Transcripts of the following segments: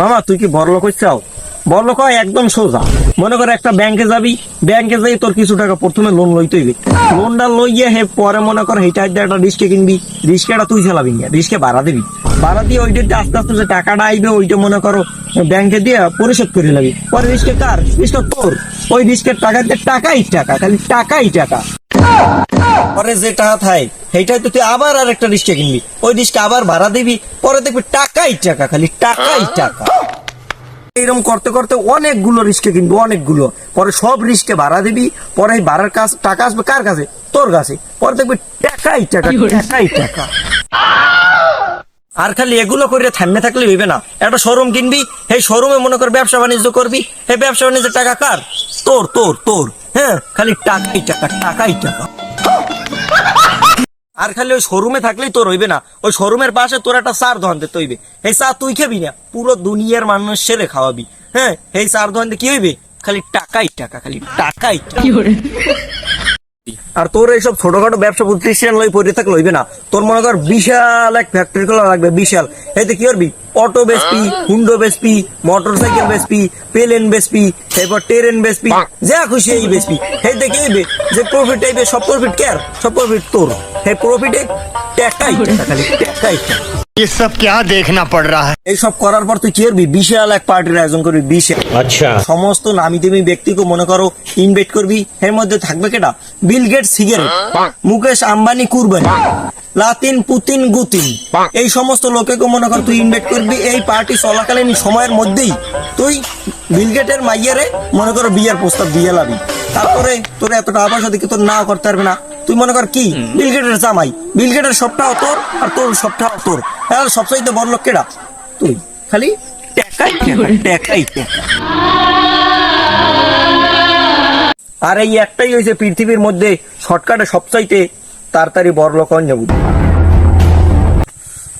মামা, তুই কি বড়লোক হচ্ছাও বড়লোক হয় একদম সোজা। মনে কর একটা ব্যাংকে যাবি, ব্যাংকে যাই তোর কিছু টাকা প্রথমে লোন লইতে হইবে। লোনটা লইয়ে হে পরে মনে কর দিয়ে একটা রিস্কে কিনবি। রিস্কেটা তুই চালাবি রিস্কে ভাড়া দিবি। ভাড়া দিয়ে ওইটা আস্তে আস্তে যে টাকাটা আইবে, ওইটা মনে করো ব্যাংকে দিয়ে পরিশোধ করে লাগবি পরে রিস্কে কার? রিস্কটা তোর। ওই রিস্কের টাকা টাকাই টাকা, খালি টাকাই টাকা। পরে যে টাকা থাই সেইটাই তো তুই আবার আর একটা রিস্কে কিনবি ওই রিস্কে আবার ভাড়া দিবি পরে দেখবি টাকাই টাকা খালি টাকাই টাকা। এরকম করতে করতে অনেকগুলো রিস্কে কিনবি অনেকগুলো। পরে সব রিস্কে ভাড়া দিবি পরে এই ভাড়ার কাজ টাকা আসবে কার কাছে? তোর কাছে। পরে দেখবি টাকাই টাকা টাকাই টাকা। আর খালি এগুলো করে থামে থাকলে হইবে না। একটা শোরুম কিনবি এই শোরুমে মনে কর ব্যবসা বাণিজ্য করবি এই ব্যবসা বাণিজ্যের টাকা কার? তোর তোর তোর। হ্যাঁ খালি টাকাই টাকা টাকাই টাকা। আর খালি ওই শোরুমে থাকলেই তোর হইবে না। ওই শোরুমের পাশে তোর একটা চার দোকান দিতে হইবে। এই চা তুই খাবি না পুরো দুনিয়ার মানুষ সেরে খাওয়াবি। হ্যাঁ এই চার দোকান কি হইবে? খালি টাকাই টাকা খালি টাকাই আর তোর এইসব ছোটখাটো ব্যবসা প্রতিষ্ঠান লই পড়ে থাকলে হইবে না। তোর মনে কর বিশাল এক ফ্যাক্টরি খোলা লাগবে বিশাল। এতে কি করবি? অটো বেসপি হুন্ডো বেসপি মোটর সাইকেল বেসপি প্লেন বেসপি এরপর ট্রেন বেসপি যা খুশি এই বেসপি। এতে কি হইবে? যে প্রফিট আইবে সব প্রফিট কেয়ার সব প্রফিট তোর। এর প্রফিটে টাকাই খালি টাকাই এসব কে দেখনা পড় রা হ্যায় এইসব করার পর তুই চেয়ারবি বিশাল এক পার্টির আয়োজন করবি বিশাল আচ্ছা সমস্ত নামি দামি ব্যক্তিকে মনে করো ইনভাইট করবি এর মধ্যে থাকবে কেটা Bill Gate cigarette Mukesh Ambani কুরবানি লাতিন পুতিন গুতিন এই সমস্ত লোকেকে মনে কর তুই ইনভাইট করবি এই পার্টি চলাকালীন সময়ের মধ্যেই তুই বিলগেটের মাইয়ারে মনে করো বিয়ের প্রস্তাব দিয়ে লাবি। তারপরে তোর এত টাকা পয়সা দিকে তোর না করতে পারবে না। তুই মনে কর কি বিল গেটের জামাই বিল গেটের সবটাও তোর আর তোর সবটাও তোর আর সবচাইতে বড় লোক কেডা তুই খালি টাকাই টাকা টাকাই টাকা আর এই একটাই হয়েছে পৃথিবীর মধ্যে শর্টকাটে সবচাইতে তাড়াতাড়ি বড় লোক হন যাবো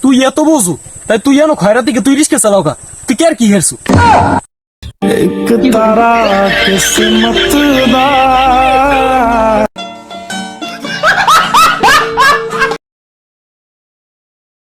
তুই এত বোঝু তাই তুই এনো খয়রা থেকে তুই রিস্কে চালাও কা তুই কে আর কি হেরছু एक तारा किस्मत दा